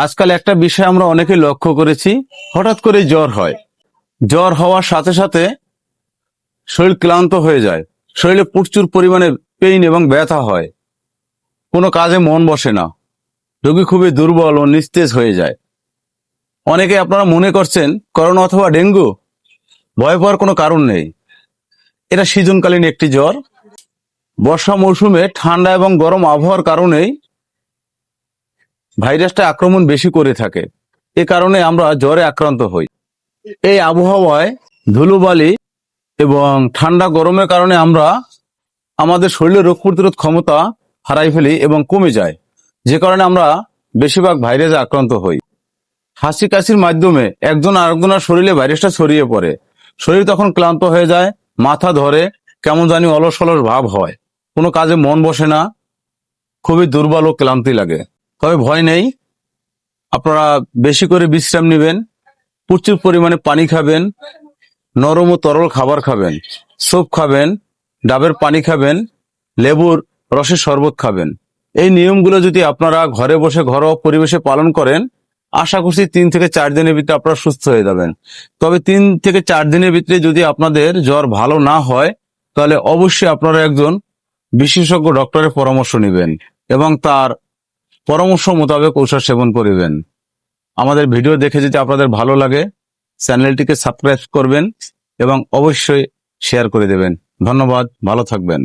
আজকাল একটা বিষয় আমরা অনেকে লক্ষ্য করেছি, হঠাৎ করে জ্বর হয়। জ্বর হওয়ার সাথে সাথে শরীর ক্লান্ত হয়ে যায়। শরীরে প্রচুর পরিমাণে পেইন এবং ব্যথা হয়। কোনো কাজে মন বসে না। রোগী খুবই দুর্বল ও নিস্তেজ হয়ে যায়। অনেকে আপনারা মনে করছেন, করোনা অথবা ডেঙ্গু, ভয় পাওয়ার কোনো কারণ নেই। এটা সিজনকালীন একটি জ্বর। বর্ষা মৌসুমে ঠান্ডা এবং গরম আবহাওয়ার কারণেই ভাইরাসটা আক্রমণ বেশি করে থাকে। এ কারণে আমরা জ্বরে আক্রান্ত হই। এই আবহাওয়ায় ধুলোবালি এবং ঠান্ডা গরমের কারণে আমরা আমাদের শরীরের রোগ প্রতিরোধ ক্ষমতা হারাই ফেলি এবং কমে যায়। যে কারণে আমরা বেশিরভাগ ভাইরাসে আক্রান্ত হই। হাসি কাশির মাধ্যমে একজন আরেকজনের শরীরে ভাইরাসটা ছড়িয়ে পড়ে। শরীর তখন ক্লান্ত হয়ে যায়, মাথা ধরে, কেমন জানি অলস অলস ভাব হয়। কোনো কাজে মন বসে না, খুবই দুর্বল ও ক্লান্তি লাগে। তবে ভয় নেই। আপনারা বেশি করে বিশ্রাম নেবেন, প্রচুর পরিমাণে পানি খাবেন, নরম ও তরল খাবার খাবেন, স্যুপ খাবেন, ডাবের পানি খাবেন, লেবুর রসের শরবত খাবেন। এই নিয়মগুলো যদি আপনারা ঘরে বসে ঘরোয়া পরিবেশে পালন করেন, আশা করছি তিন থেকে চার দিনের ভিতরে আপনারা সুস্থ হয়ে যাবেন। তবে তিন থেকে চার দিনের ভিতরে যদি আপনাদের জ্বর ভালো না হয়, তাহলে অবশ্যই আপনারা একজন বিশেষজ্ঞ ডক্টরের পরামর্শ নেবেন এবং তার পরামর্শ মোতাবেক ঔষধ সেবন করিবেন। আমাদের ভিডিও দেখে যদি আপনাদের ভালো লাগে, চ্যানেলটিকে সাবস্ক্রাইব করবেন এবং অবশ্যই শেয়ার করে দেবেন। ধন্যবাদ, ভালো থাকবেন।